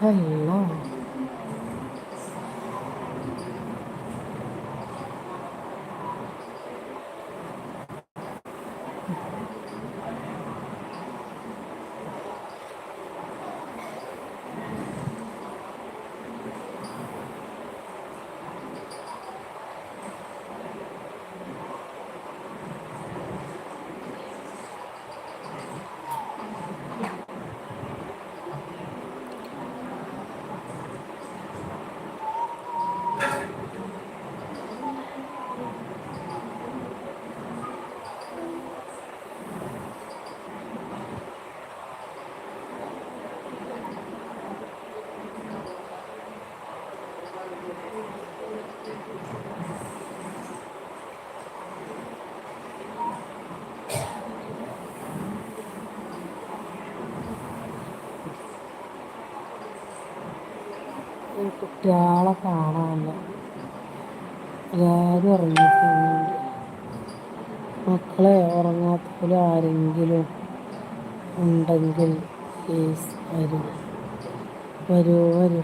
അല്ലാ ഈ കുട്ടികളെ കാണാനില്ല എല്ലാവരും ഉറങ്ങിപ്പോകുന്നുണ്ട് മക്കളെ ഉറങ്ങാത്തപോലെ ആരെങ്കിലും ഉണ്ടെങ്കിൽ കേസ് വരും. വരൂ വരൂ.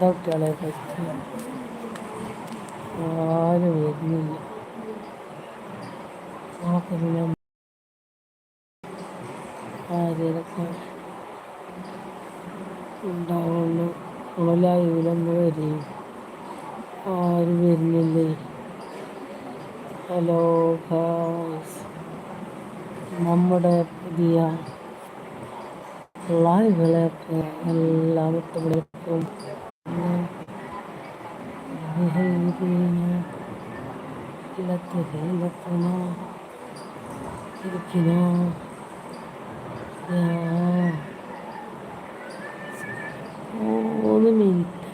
എന്താ കുട്ടികളെ ആരും വരുന്നില്ല. ഉണ്ടാവുള്ളൂ. വരികയും ആരും വരുന്നില്ലേ? ഹലോ നമ്മുടെ പുതിയ ലൈവുകളൊക്കെ എല്ലാം ഇട്ടുകൊടുക്കും ഇരിക്കണോ മൂന്ന് മിനിറ്റ്.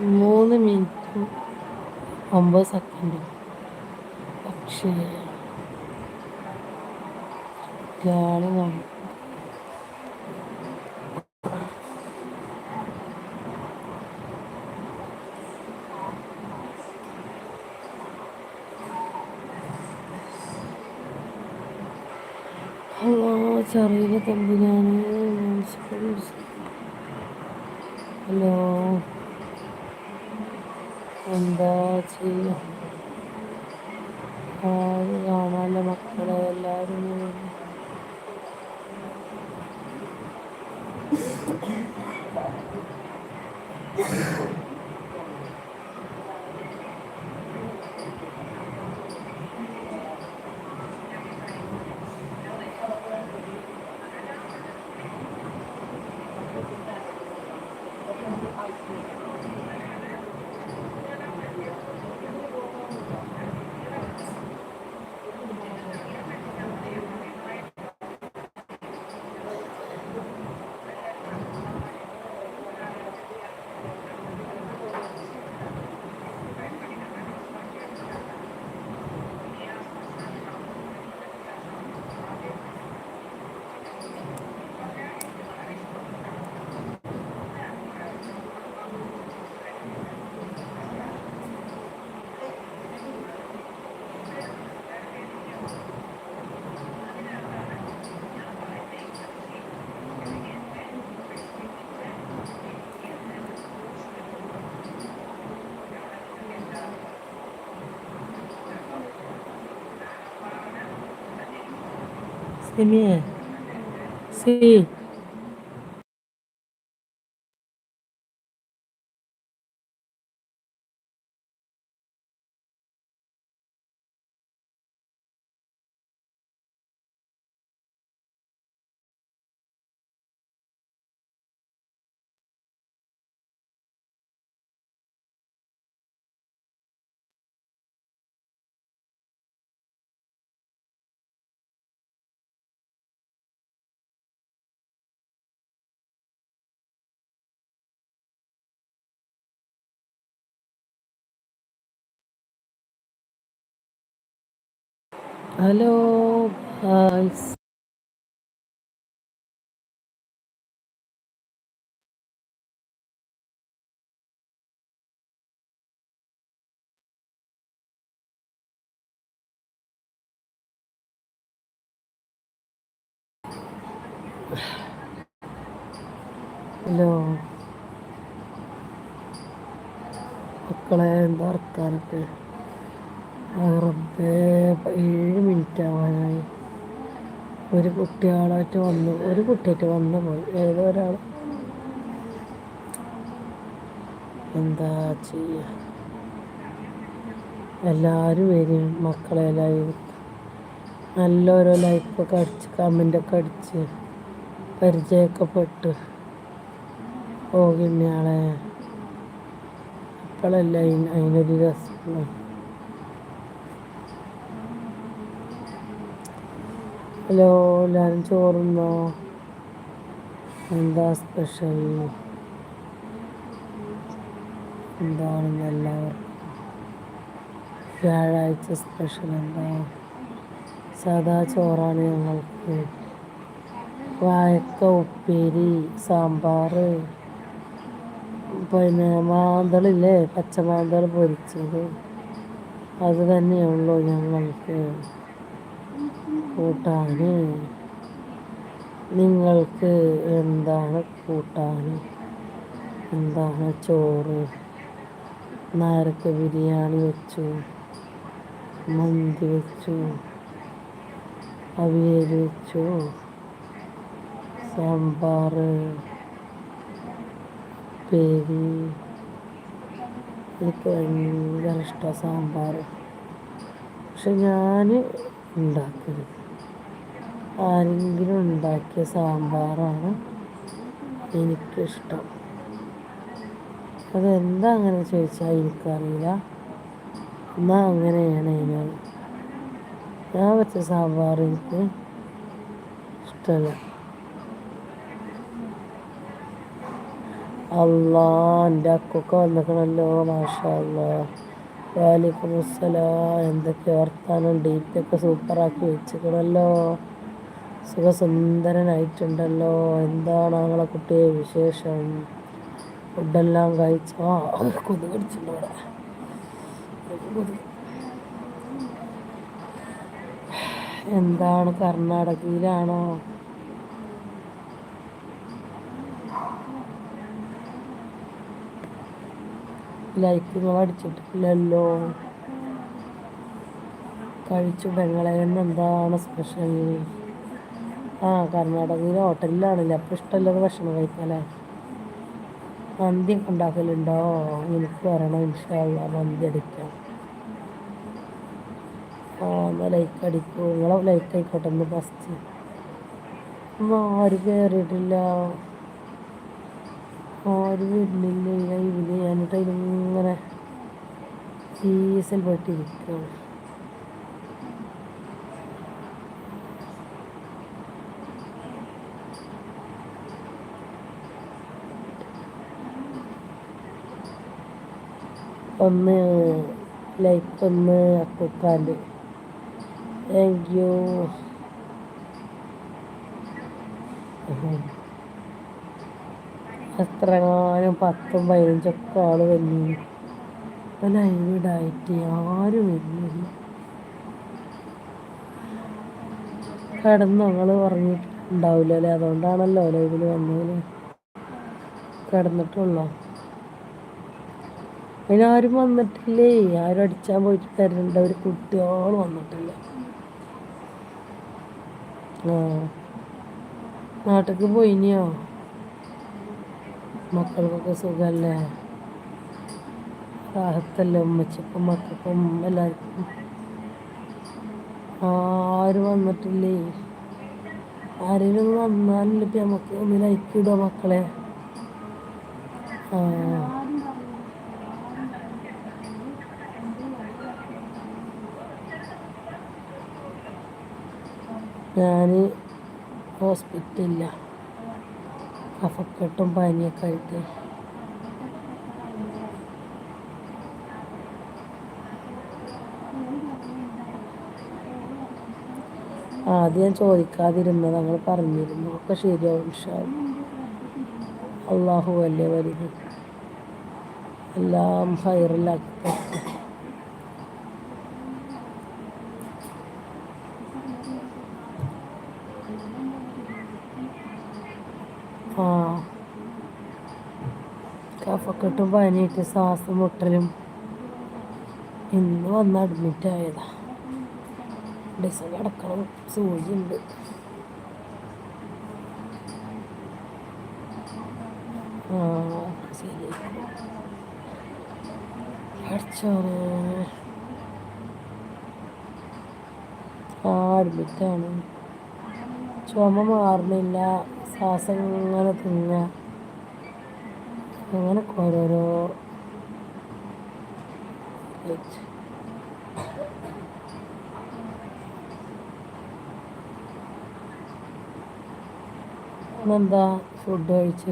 മൂന്ന് മിനിറ്റും ഒമ്പത് സെക്കൻഡും. പക്ഷേ ഗാളി ഹലോ ചെറിയ തമ്പിനാണ് ഹലോ എന്താ ചെയ്യുക ആരും കാണാനുള്ള മക്കളെ എല്ലാവരും 对面。C ഹലോ ഹലോ. മക്കളെ എന്താ വർത്താനൊക്കെ? റബ്ബേ ഏഴ് മിനിറ്റ് ആവാനായി. ഒരു കുട്ടികളായിട്ട് വന്നു ഒരു കുട്ടിയായിട്ട് വന്നു പോയി. ഏതോ ഒരാൾ എന്താ ചെയ്യുക എല്ലാവരും വരും മക്കളെ ലൈവ് നല്ല ഓരോ ലൈഫൊക്കെ അടിച്ച് കമന്റൊക്കെ അടിച്ച് പരിചയമൊക്കെ പെട്ട് പോകുന്നയാളെ അപ്പോഴല്ല അതിനൊരു രസമുള്ളൂ ഹലോ എല്ലാവരും ചോറുന്നോ? എന്താ സ്പെഷ്യൽ? എന്താണെന്ന് എല്ലാവർക്കും? വ്യാഴാഴ്ച സ്പെഷ്യൽ എന്താ? സാധാ ചോറാണ് ഞങ്ങൾക്ക്. വായക്ക ഉപ്പേരി സാമ്പാർ. പിന്നെ മാന്തളില്ലേ? പച്ചമാന്തൾ പൊരിച്ചത്. അത് തന്നെയുള്ളൂ ഞങ്ങൾക്ക്. കൂട്ടാൻ നിങ്ങൾക്ക് എന്താണ് കൂട്ടാൻ എന്താണ് ചോറ്? നേരത്തെ ബിരിയാണി വെച്ചു. മന്തി വെച്ചു. അവിയൽ വെച്ചു. സാമ്പാർ പേരി എനിക്ക് ഭയങ്കര ഇഷ്ടമാണ് സാമ്പാർ. പക്ഷെ ഞാൻ ഉണ്ടാക്കരുത്. ആരെങ്കിലും ഉണ്ടാക്കിയ സാമ്പാറാണ് എനിക്കിഷ്ടം. അതെന്താ അങ്ങനെ ചോദിച്ചാൽ എനിക്കറിയില്ല. എന്നാൽ അങ്ങനെയാണ് ഞാൻ. ഞാൻ വെച്ച സാമ്പാർ എനിക്ക് ഇഷ്ടമല്ല അള്ളാ എന്റെ അക്കൊക്കെ വന്നിക്കണല്ലോ മാഷാ അല്ലാ വാലിക്കും എന്തൊക്കെ വർത്താനം? ഡേറ്റൊക്കെ സൂപ്പറാക്കി വെച്ചിക്കണല്ലോ. സുഖസുന്ദരനായിട്ടുണ്ടല്ലോ. എന്താണ് ഞങ്ങളെ കുട്ടിയെ വിശേഷം? ഫുഡെല്ലാം കഴിച്ചോ? കൊതു കടിച്ചിട്ടുണ്ട് ഇവിടെ. എന്താണ് കർണാടകയിലാണോ? ലൈക്ക് നിങ്ങൾ അടിച്ചിട്ടില്ലല്ലോ കഴിച്ചു പെങ്ങളെ എന്താണ് സ്പെഷ്യൽ ആ കർണാടകയിൽ ഹോട്ടലിലാണല്ലേ അപ്പോൾ ഇഷ്ടമല്ലത് ഭക്ഷണം കഴിക്കാനേ മന്തി ഉണ്ടാക്കലുണ്ടോ? എനിക്ക് വരണം ഇൻഷാല്ല മന്തി അടിക്കാം. ആ എന്നാൽ ലൈക്ക് അടിക്കൂ. നിങ്ങളെ ലൈക്ക് ആയിക്കോട്ടെ ഒന്ന് ഫസ്റ്റ് ആരും കയറിയിട്ടില്ല ആരും വരുന്നില്ല ഇതിൽ ഞാനിട്ട് ഇങ്ങനെ ചീസൽ പെട്ടിരിക്കുകയാണ് ഒന്ന് ലൈക്ക് ഒന്ന് അക്കുക്കാന്റെ താങ്ക് യു എത്രങ്ങാനും പത്തും പതിനഞ്ചൊക്കെ ആൾ വന്നു ലൈവ് ഡയറ്റ് ആരും വരുന്നില്ല കിടന്ന് ഞങ്ങൾ ഉറങ്ങിയിട്ടുണ്ടാവില്ല അല്ലേ അതുകൊണ്ടാണല്ലോ ലൈവിൽ വന്നതിന് കിടന്നിട്ടുള്ളോ? അതിനാരും വന്നിട്ടില്ലേ? ആരും അടിച്ചാൻ പോയിട്ട് തരണ്ട. ഒരു കുട്ടിയോളം വന്നിട്ടില്ല. ആ. നാട്ടിലേക്ക് പോയിനിയോ? മക്കൾക്കൊക്കെ സുഖമല്ലേ റാഹത്തല്ലേ ഉമ്മച്ചക്കും മക്കൾക്കും എല്ലാവർക്കും. ആരും വന്നിട്ടില്ലേ? ആരെങ്കിലും വന്നാലല്ലേ നമുക്ക് ഒന്ന് ലൈക്ക് ഇടുക മക്കളെ. ഞാൻ ഹോസ്പിറ്റലിലാണ് കഫക്കെട്ടും പനിയൊക്കെ ആയിട്ട്. ആദ്യം ഞാൻ ഞങ്ങൾ പറഞ്ഞിരുന്നു. ഒക്കെ ശരിയാവും അള്ളാഹു വല്യ വലുത്. എല്ലാം ഹൈറിലാക്കി കഫക്കെട്ടും പനിയായിട്ട് ശ്വാസം മുട്ടലും ഇന്ന് വന്ന് അഡ്മിറ്റ് ആയതാ. ദിവസം കിടക്കണം സൂചിയുണ്ട് ആ അഡ്മിറ്റാണ് ചുമ മാറുന്നില്ല. ശ്വാസം ഇങ്ങനെ തിങ്ങ അങ്ങനൊക്കെ ഓരോരോ എന്താ ഫുഡ് കഴിച്ചു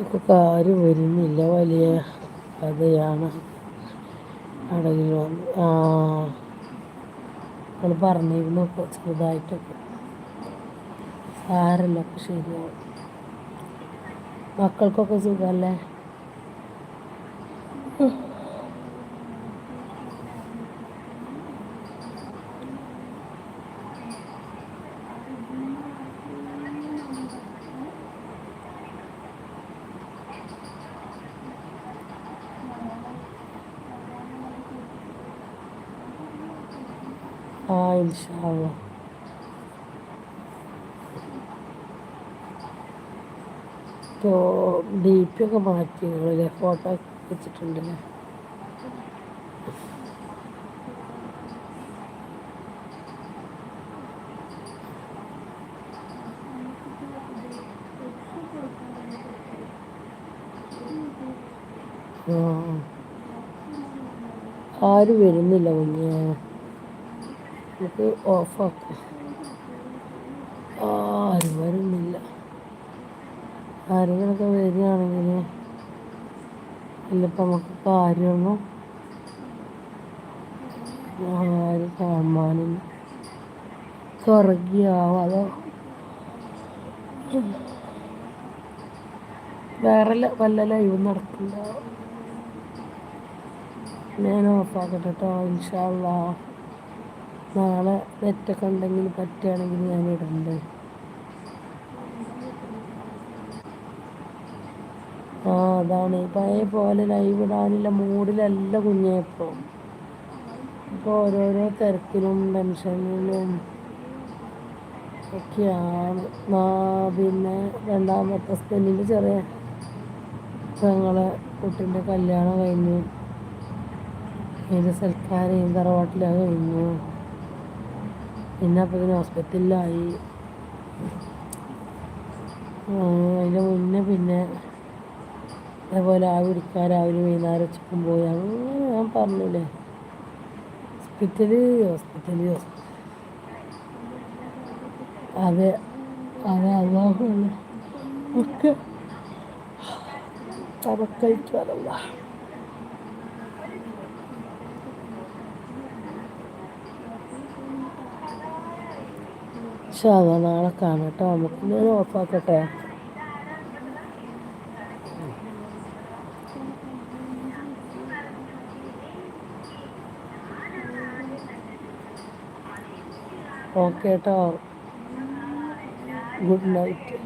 ഒക്കെ ആരും വരുന്നില്ല. വലിയ കഥയാണ് അടയിൽ വന്ന്. നിങ്ങൾ പറഞ്ഞിരുന്നു ചെറുതായിട്ടൊക്കെ. സാരല്ല ഒക്കെ ശരിയാവും. മക്കൾക്കൊക്കെ സുഖമല്ലേ ആ ഇൻഷാ അള്ളാ ഇപ്പോൾ ഡി പി ഒക്കെ മാറ്റി നിങ്ങളല്ലേ ഫോട്ടോ വെച്ചിട്ടുണ്ടല്ലേ? ആരും വരുന്നില്ല കുഞ്ഞ. ഓഫാക്കാം ആരും വരുന്നില്ല. ആരെങ്കിലൊക്കെ വരികയാണെങ്കിൽ ഇല്ലപ്പം നമുക്ക് കാര്യമൊന്നും ആരും കാണാനും കറങ്ങിയാവും അതോ വേറെ വല്ല ലൈവ് നടക്കുന്നുണ്ടാവും ഞാൻ ഓഫാക്കട്ടെ കേട്ടോ ഇൻഷാല്ലാ നാളെ നെറ്റൊക്കെ ഉണ്ടെങ്കിൽ പറ്റുകയാണെങ്കിൽ ഞാൻ ഇടണ്ട്. ആ അതാണ്. പഴയ പോലെ ലൈവ് ഇടാനുള്ള മൂഡിലല്ല കുഞ്ഞേ ഇപ്പോൾ ഇപ്പോൾ ഓരോരോ തിരക്കിലും ടെൻഷനിലും ഒക്കെയാണ്. പിന്നെ രണ്ടാമത്തെ ഹസ്ബൻഡിന്റെ ചെറിയ ഞങ്ങളെ കുട്ടിന്റെ കല്യാണം കഴിഞ്ഞു. അതിന്റെ സൽക്കാരം തറവാട്ടിലാ കഴിഞ്ഞു. പിന്നെ അപ്പോൾ ഇതിന് ഹോസ്പിറ്റലിലായി അതിന്റെ മുന്നേ പിന്നെ അതേപോലെ ആ പിടിക്കാൻ രാവിലെ വൈകുന്നേരം ഉച്ചക്കും പോയി. അങ്ങനെ ഞാൻ പറഞ്ഞില്ലേ. ഹോസ്പിറ്റൽ ഹോസ്പിറ്റൽ അതെ അതെ അള്ളാഹുല്ല ഒക്കെ തവക്കൽത്തു വരല്ല പക്ഷെ അതാ നാളെ കാണാം കേട്ടോ. നമുക്ക് ഓഫാക്കട്ടെ. ഓക്കെ കേട്ടോ ഗുഡ് നൈറ്റ്.